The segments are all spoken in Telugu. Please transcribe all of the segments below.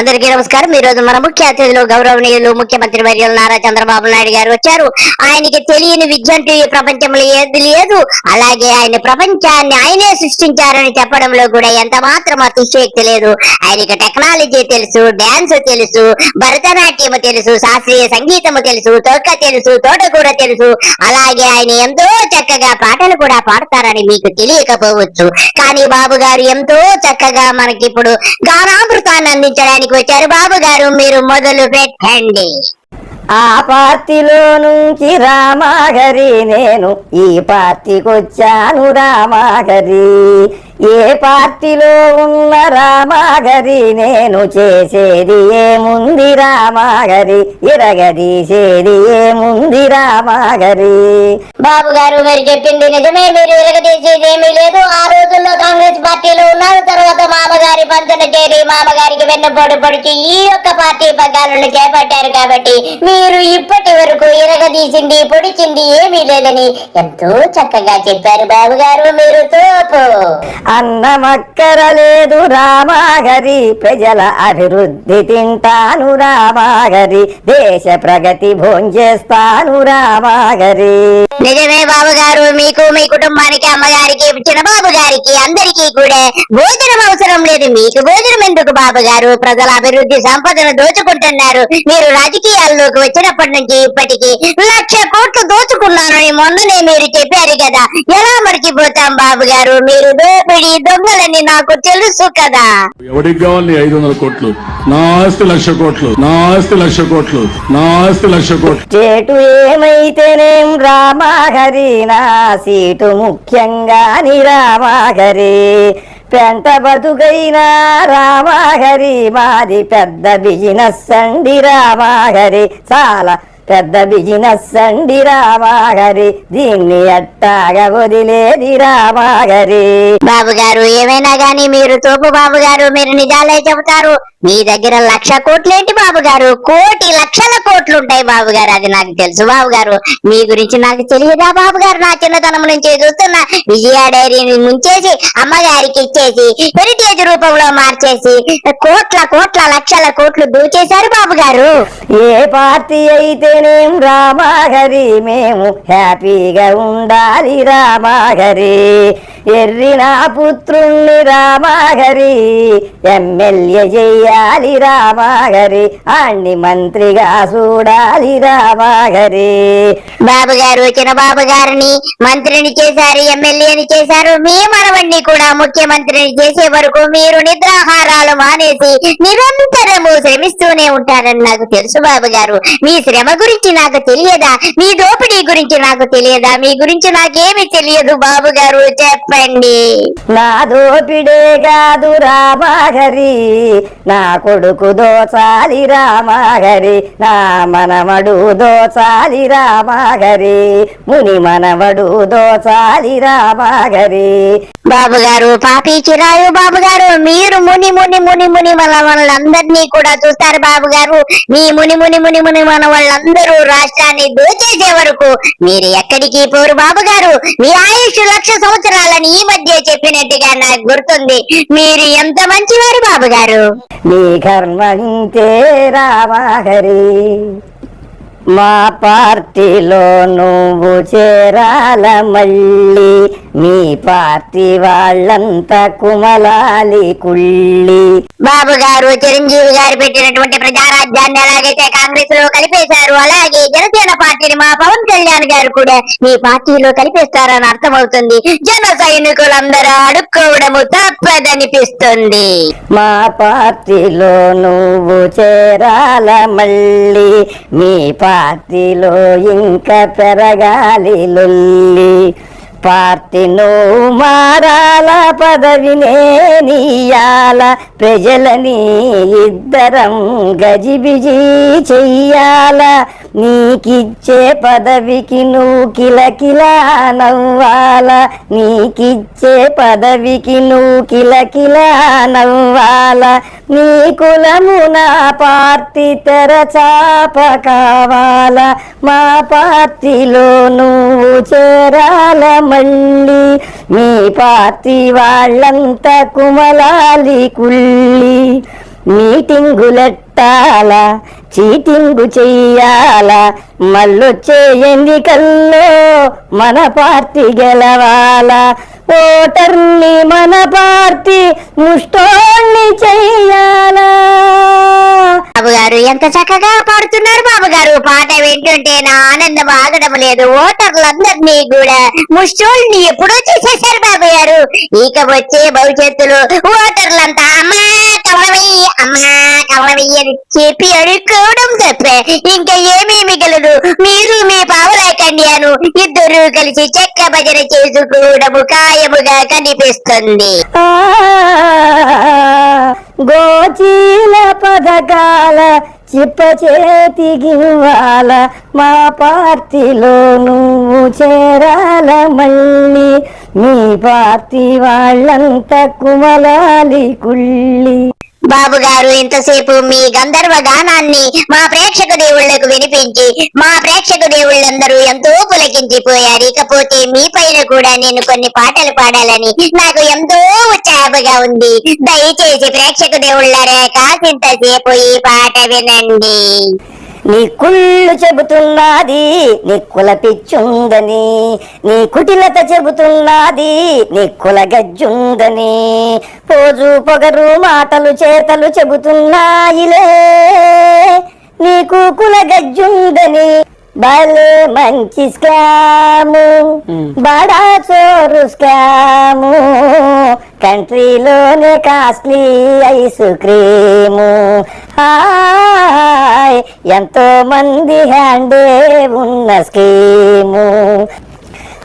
అందరికీ నమస్కారం. ఈ రోజు మన ముఖ్య అతిథులు గౌరవనీయులు ముఖ్యమంత్రి వర్యులు నారా చంద్రబాబు నాయుడు గారు వచ్చారు. ఆయనకి తెలియని విద్య అంటూ ఈ ప్రపంచంలో ఏది లేదు. అలాగే ఆయన ప్రపంచాన్ని ఆయనే సృష్టించారని చెప్పడంలో కూడా ఎంత మాత్రం అతిశయక్తి లేదు. ఆయనకి టెక్నాలజీ తెలుసు డాన్స్ తెలుసు భరతనాట్యం తెలుసు శాస్త్రీయ సంగీతము తెలుసు తొక్క తెలుసు తోటకూర తెలుసు. అలాగే ఆయన ఎంతో చక్కగా పాటలు కూడా పాడతారని మీకు తెలియకపోవచ్చు. కానీ బాబు గారు ఎంతో చక్కగా మనకి ఇప్పుడు గానామృతాన్ని అందించడానికి వచ్చారు బాబు గారు మీరు మొదలు పెట్టండి. ఆ పార్టీలో నుంచి రామాగరి నేను ఈ పార్టీకొచ్చాను రామాగరి. ఏ పార్టీలో ఉన్న రామాగరి నేను చేసేది ఏముంది రామాగరి? ఇరగదీసేది ఏముంది రామాగరి? బాబు గారు మీరు చెప్పింది నిజమే మీరు వెలగదీసేది ఏమీ లేదు. ఆ రోజుల్లో కాంగ్రెస్ పార్టీలో ఉన్నారు. తర్వాత మామగారి పంచన చేరి మామగారికి వెన్నుపోటు పొడిచి ఈ యొక్క పార్టీ పగ్గాలను చేపట్టారు కాబట్టి మీరు ఇప్పటి వరకు ఇరగదీసింది పొడిచింది ఏమీ లేదని ఎంతో చక్కగా చెప్పారు బాబు గారు మీరు తోపు. అన్నమక్కర లేదు రామాగరి ప్రజల అభివృద్ధి తింటాను రామాగరి దేశ ప్రగతి భోంచేస్తాను రామాగరి. నిజమే బాబు గారు మీకు మీ కుటుంబానికి అమ్మగారికి చిన్న బాబు గారికి అందరికీ కూడా భోజనం అవసరం లేదు. మీకు భోజనం ఎందుకు బాబు గారు? ప్రజల అభివృద్ధి సంపదను దోచుకుంటున్నారు. మీరు రాజకీయాల్లోకి వచ్చినప్పటి నుంచి ఇప్పటికి లక్ష కోట్లు దోచుకున్నారని మొన్ననే మీరు చెప్పారు కదా. ఎలా మర్చిపోతాం బాబు గారు? మీరు దోపిడి దొంగలని నాకు తెలుసు కదా. ఎవరికి కావాలి ఐదు వందల కోట్లు? నా ఆస్తి లక్ష కోట్లు. నా ఆస్తి లక్ష కోట్లు. నా ఆస్తి లక్ష కోట్లు. చేటు ఏమైతేనేం రామాగరి నా సీటు ముఖ్యంగా ని హరి పెంట బతుకైనా రామాగరి మాది పెద్ద బిజినెస్ అండి రామాగరి చాలా పెద్ద బిజినెస్ అండి రామాగరి. దీన్ని ఎట్టాగా వదిలేది రామాగరి. బాబు గారు ఏమైనా గానీ మీరు తోపు బాబు గారు మీరు నిజాలే చెబుతారు. మీ దగ్గర లక్ష కోట్లేంటి బాబు గారు కోటి లక్షల కోట్లు ఉంటాయి బాబు గారు అది నాకు తెలుసు బాబు గారు మీ గురించి నాకు తెలియదా బాబు గారు నా చిన్నతనం నుంచి చూస్తున్నా. విజయ డైరీని ముంచేసి అమ్మగారికి ఇచ్చేసి హెరిటేజ్ రూపంలో మార్చేసి కోట్ల కోట్ల లక్షల కోట్లు దూచేశారు బాబు గారు ఏ పార్టీ నేనేం రామాగరి మేము హ్యాపీగా ఉండాలి రామాగరి ఎర్రి నా పుత్రుణ్ణి రామాగరి ఎమ్మెల్యే చెయ్యాలి రామాగరి అన్ని మంత్రిగా చూడాలి రామాగరి. బాబు గారు వచ్చిన బాబు గారిని మంత్రిని చేశారు ఎమ్మెల్యేని చేశారు. మీ మనవణ్ణి కూడా ముఖ్యమంత్రిని చేసే వరకు మీరు నిద్రాహారాలు మానేసి నిరంతరము శ్రమిస్తూనే ఉంటారని నాకు తెలుసు బాబు గారు మీ శ్రమ గురించి నాకు తెలియదా? మీ దోపిడీ గురించి నాకు తెలియదా? మీ గురించి నాకేమి తెలియదు బాబు గారు చెప్పండి. నా దోపిడే కాదు రామాగరి నా కొడుకు దోచాలి రామాగరి నా మనవడు దోచాలి రామాగరి ముని మనవడు దోచాలి రామాగరి బాబు గారు పాపి చిరాయు బాబు గారు మీరు ముని ముని ముని ముని మన వాళ్ళందరినీ కూడా చూస్తారు బాబు గారు మీ ముని ముని ముని ముని మన వాళ్ళందరూ రాష్ట్రాన్ని దోచేసే వరకు మీరు ఎక్కడికి పోరు బాబు గారు మీ ఆయుష్ లక్ష సంవత్సరాలని ఈ మధ్య చెప్పినట్టుగా నాకు గుర్తుంది. మీరు ఎంత మంచివారు బాబు గారు? నీ కర్మంతే రామహరి మా పార్టీలో నువ్వు చేరాల మళ్ళీ. మీ పార్టీ వాళ్ళంతా కుమలాలి కుళ్ళి. బాబు గారు చిరంజీవి గారు పెట్టినటువంటి ప్రజారాజ్యాన్ని ఎలాగైతే కాంగ్రెస్లో కలిపేశారు అలాగే జనసేన పార్టీని మా పవన్ కళ్యాణ్ గారు కూడా మీ పార్టీలో కలిపేస్తారని అర్థమవుతుంది. జన సైనికులందరూ అడుక్కోవడము తప్పదనిపిస్తుంది. మా పార్టీలో నువ్వు చేరాల మళ్ళీ మీ పార్టీలో ఇంకా పెరగాలి లొల్లి. పార్టీ నువ్వు మారాల పదవినే నీయాల ప్రజలని ఇద్దరం గజిబిజి చెయ్యాల. నీకిచ్చే పదవికి నువ్వు కిలకిలా నవ్వాల. నీకిచ్చే పదవికి నువ్వు కిలకిలా నవ్వాల. నీ కులము నా పార్టీ తెరచాప కావాల. మా పార్టీలో నువ్వు చేరాల మళ్ళీ. మీ పార్టీ వాళ్ళంతా కుమలాలి కుళ్ళి. పెట్టాల చీటింగు చెయ్యాల మళ్ళొచ్చే ఎన్నికల్లో మన పార్టీ గెలవాల. ఓటర్ని మన పార్టీ ముష్టోణ్ణి చెయ్యాల. బాబు గారు ఎంత చక్కగా పాడుతున్నారు బాబు గారు పాట వింటుంటే నా ఆనందం ఆగడం లేదు. ఓటర్లందరినీ కూడా ముష్టోళ్ళని ఎప్పుడో చేసేసారు బాబు గారు ఇక వచ్చే భవిష్యత్తులో ఓటర్లంతా అమ్మా అని చెప్పి అడుక్కోవడం తప్ప. ఇంకా ఏమీ మిగలదు. మీరు మీ పావులా కన్యాను ఇద్దరు కలిసి చెక్క భజన చేసుకోవడము ఖాయముగా కనిపిస్తుంది. ఆ, గోచీల పథకాల చిప్ప చేతికివ్వాల మా పార్టీలో నువ్వు చేరాల మళ్ళీ. మీ పార్టీ వాళ్ళంతా కుమలాలి కుళ్ళి. బాబు గారు ఇంతసేపు మీ గంధర్వ గానాన్ని మా ప్రేక్షక దేవుళ్ళకు వినిపించి మా ప్రేక్షక దేవుళ్ళందరూ ఎంతో పులకించిపోయారు. ఇకపోతే మీ పైన కూడా నేను కొన్ని పాటలు పాడాలని నాకు ఎంతో ఉత్సాహంగా ఉంది. దయచేసి ప్రేక్షక దేవుళ్ళారా కాసింతసేపు ఈ పాట వినండి. నీ కుళ్ళు చెబుతున్నది నీ కుల పిచ్చుందని. నీ కుటిలత చెబుతున్నది నీ కుల గజ్జుందని. పోజు పొగరు మాటలు చేతలు చెబుతున్నాయిలే. నీకు కుల గజ్జుందని. భలే మంచి స్కాము. బడా చోరు స్కాము. కంట్రీలోనే కాస్ట్లీ ఐస్ క్రీము. హాయ్ ఎంతో మంది హ్యాండే ఉన్న స్కీము.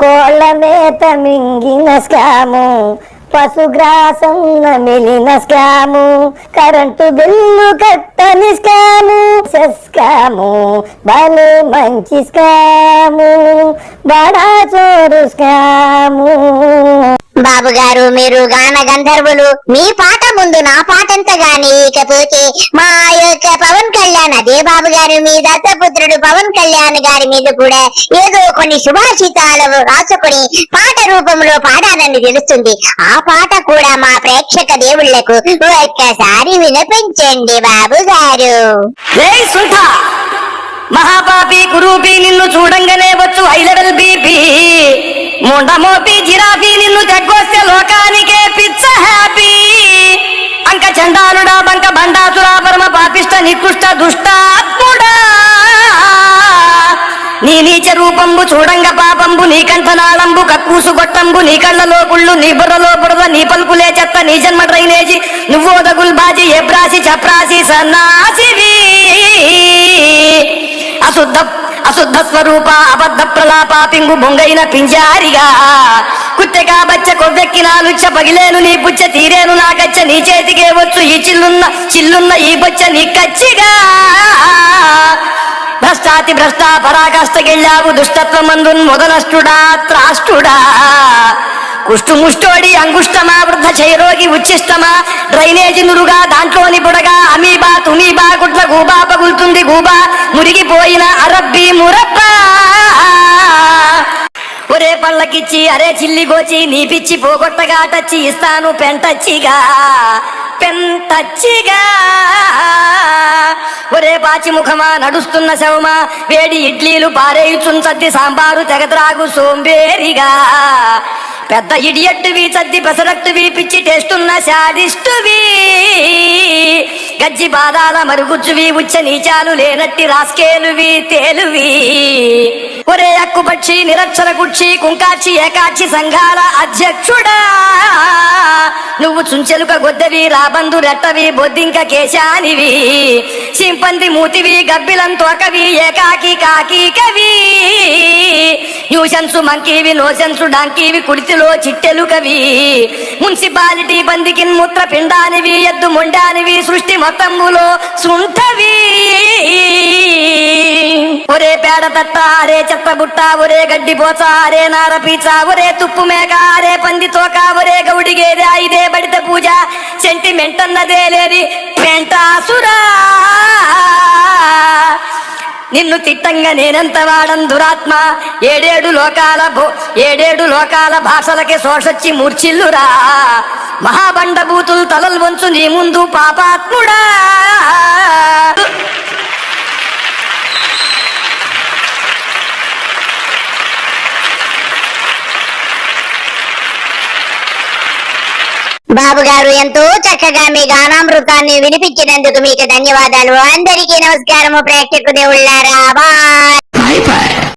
కోళ్ళ మేత మింగిన స్కాము. పశుగ్రాసం మిలిన స్కాము. కరెంటు బిల్లు కట్టని స్కాము. స్కాము. భలే మంచి స్కాము. బడా చోరు స్కాము. బాబు గారు మీరు గాన గంధర్వులు. మీ పాట ముందు నా పాటంత గాని ఇకపోతే మా యొక్క పవన్ కళ్యాణ్ అదే బాబు గారు మీ దత్తపుత్రుడు పవన్ కళ్యాణ్ గారి మీద కూడా ఏదో కొన్ని శుభాషితాలు రాసుకుని పాట రూపంలో పాడానని తెలుస్తుంది. ఆ పాట కూడా మా ప్రేక్షక దేవుళ్ళకు ఒక్కసారి వినిపించండి బాబు గారు. మహాపాపి కురూపి నిన్ను చూడంగానే వచ్చు హై లెవెల్ బీపీ. ముండమోపి జిరాఫీ నిన్ను తగ్గొస్తే లోకానికే పిచ్చ హ్యాపీ. అంక చండాలుడా బంక బండాసురా పరమ పాపిష్ట నికృష్ట దుష్టాత్ముడా. నీ నీచ రూపంబు చూడంగ పాపంబు నీ కంఠనాళంబు కక్కూసు గొట్టంబు నీ కళ్ళలో గుళ్ళు నీ బుర్రలో బుడద నీ పలుకులే చెత్త నీ జన్మ డ్రైనేజీ. నువ్వో దగుల్ ఎబ్రాసి చప్రాసి సన్నాసివి. అశుద్ధ అశుద్ధ స్వరూప అబద్ధ ప్రలాప పింగు బొంగైన పింజారిగా. కుత్తెగా బచ్చ కొవ్వెక్కిన లుచ్చ పగిలేను నీ పుచ్చ తీరేను నా కచ్చ నీ చేతికే వచ్చు ఈ చిల్లున్న చిల్లున్న ఈ బొచ్చ నీ కచ్చిగా. భ్రష్టాతి భ్రష్ట పరాకాష్టకెళ్ళావు దుష్టత్వమందున్ మొదలష్టుడా త్రాష్టుడా. కుష్టు ముష్టోడి అంగుష్టమా వృద్ధ క్షయరోగి ఉచ్చిష్టమా? డ్రైనేజీ నురుగా దాంట్లోని బుడగా అమీబా తుమీబా గుడ్ల గూబా పగులుతుంది గూబా మురిగిపోయిన అరబ్బీ మురబ్బా. ఒరే పళ్ళకిచ్చి అరే చిల్లి గోచి నీ పిచ్చి పోగొట్టగా టచ్చి ఇస్తాను పెంటచ్చిగా పెంటచ్చిగా. ఒరే పాచి ముఖమా నడుస్తున్న శవమా వేడి ఇడ్లీలు పారేయుచున్ సద్ది సాంబారు తెగద్రాగు సోంబేరిగా. పెద్ద ఇడియట్టువి చద్ది పెసరట్టువి పిచ్చి టేస్తున్న శాదిష్టువి గజ్జి బాదాల మరుగుజ్జువి ఉచ్చ నీచాలు లేనట్టి రాస్కేలువి తేలువి ఒరే అక్కుపక్షి నిరక్షర కుక్షి కుంకాచి ఏకాచి సంఘాల అధ్యక్షుడా. నువ్వు చుంచెలుక గొద్దవి రాబందు రెట్టవి బొద్దింక కేశానివి. సింపంది మూతివి గబ్బిలం తోకవి ఏకాకి కాకి కవి. న్యూసెన్సు మంకీవి నోసెన్సు డాంకీవి కుడితిలో చిట్టెలు కవి. మున్సిపాలిటీ బందికిన్ మూత్ర పిండానివి ఎద్దు మొండానివి సృష్టి మొత్తములో సుంఠవి. ఒరే పేడ తట్ట అరే చెత్త బుట్ట ఒరే గడ్డి పోచ అరే నార పీచ ఒరే తుప్పు మేక అరే పంది తోక ఒరే గౌడి గేదె ఇదే బడిత పూజ. సెంటిమెంట్ అన్నదే లేది పెంటాసురా. నిన్ను తిట్టంగా నేనెంత వాడం దురాత్మ? ఏడేడు లోకాల భో ఏడేడు లోకాల భాషలకి శోషొచ్చి మూర్చిల్లురా మహాబండభూతులు తలలు వంచు నీ ముందు పాపాత్ముడా. బాబు గారు ఎంతో చక్కగా మీ గానామృతాన్ని వినిపించినందుకు మీకు ధన్యవాదాలు. అందరికీ నమస్కారము ప్రేక్షకు దేవుళ్ళారా బాయ్.